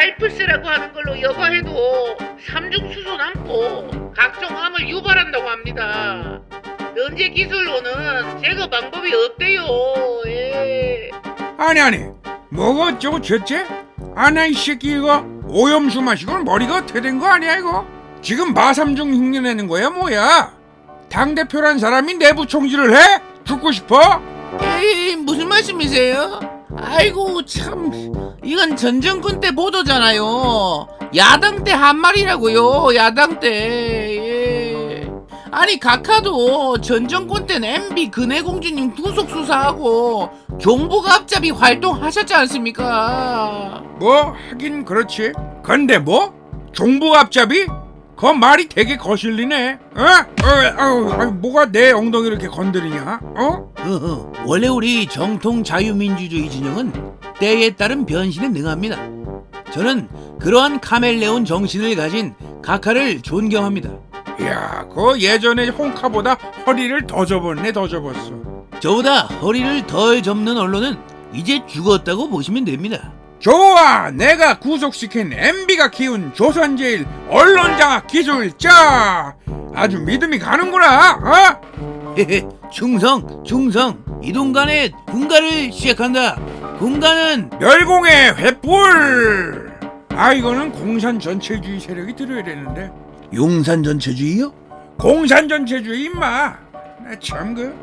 하이플스라고 하는 걸로 여과해도 삼중수소 남고 각종 암을 유발한다고 합니다. 현재 기술로는 제거 방법이 없대요. 예. 아니 아니 뭐가 어쩌고 저째? 아나 이 새끼 이거 오염수 마시고 머리가 어떻게 된 거 아니야 이거? 지금 마삼중 흉내내는 거야 뭐야? 당 대표란 사람이 내부 총질을 해? 죽고 싶어? 에이 무슨 말씀이세요? 아이고 참 이건 전 정권 때 보도잖아요 야당 때 한 말이라고요 야당 때 예. 아니 각하도 전 정권 때는 MB 근해공주님 구속 수사하고 정보가 앞잡이 활동하셨지 않습니까? 뭐 하긴 그렇지 근데 뭐? 종북 앞잡이? 그 말이 되게 거슬리네 어? 어, 어, 아니, 뭐가 내 엉덩이를 이렇게 건드리냐? 어? 어허, 원래 우리 정통 자유민주주의 진영은 때에 따른 변신에 능합니다. 저는 그러한 카멜레온 정신을 가진 각하를 존경합니다. 이야 그 예전에 홍카보다 허리를 더 접었네 더 접었어 저보다 허리를 덜 접는 언론은 이제 죽었다고 보시면 됩니다. 좋아 내가 구속시킨 MB가 키운 조선제일 언론장악 기술자 아주 믿음이 가는구나 어? 헤헤, 충성, 충성. 이동간의 군가를 시작한다. 군가는 멸공의 횃불 아 이거는 공산 전체주의 세력이 들어야 되는데 용산 전체주의요? 공산 전체주의 임마 나 참 그